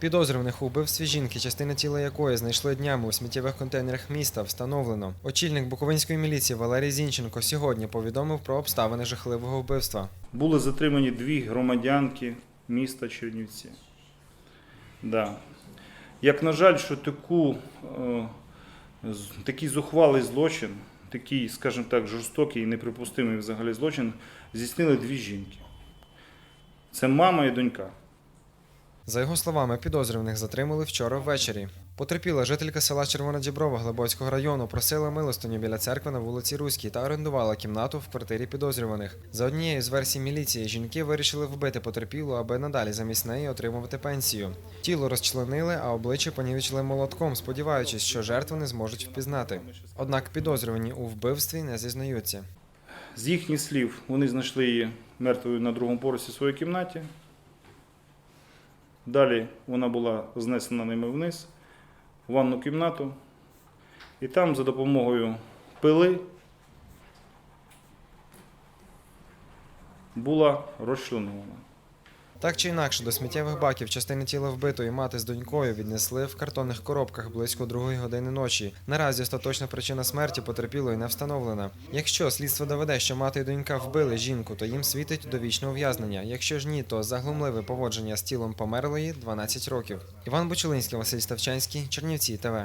Підозрюваних у вбивстві жінки, частина тіла якої знайшли днями у сміттєвих контейнерах міста, встановлено. Очільник Буковинської міліції Валерій Зінченко сьогодні повідомив про обставини жахливого вбивства. Були затримані дві громадянки міста Чернівці. Да. Як на жаль, що таку, е, такий зухвалий злочин, такий, скажімо так, жорстокий і неприпустимий взагалі злочин, здійснили дві жінки. Це мама і донька. За його словами, підозрюваних затримали вчора ввечері. Потерпіла жителька села Червона Діброва Глибоцького району просила милостиню біля церкви на вулиці Руській та орендувала кімнату в квартирі підозрюваних. За однією з версій міліції, жінки вирішили вбити потерпілу, аби надалі замість неї отримувати пенсію. Тіло розчленили, а обличчя понівечили молотком, сподіваючись, що жертву не зможуть впізнати. Однак підозрювані у вбивстві не зізнаються. З їхніх слів, вони знайшли її мертвою на другому поверсі своїй кімнаті. Далі вона була знесена ними вниз, в ванну кімнату. І там за допомогою пили була розчленована. Так чи інакше, до сміттєвих баків частини тіла вбитої мати з донькою віднесли в картонних коробках близько другої години ночі. Наразі остаточна причина смерті потерпілої не встановлена. Якщо слідство доведе, що мати і донька вбили жінку, то їм світить довічне ув'язнення. Якщо ж ні, то за глумливе поводження з тілом померлої 12 років. Іван Бочелинський, Василь Ставчанський, Чернівці ТВ.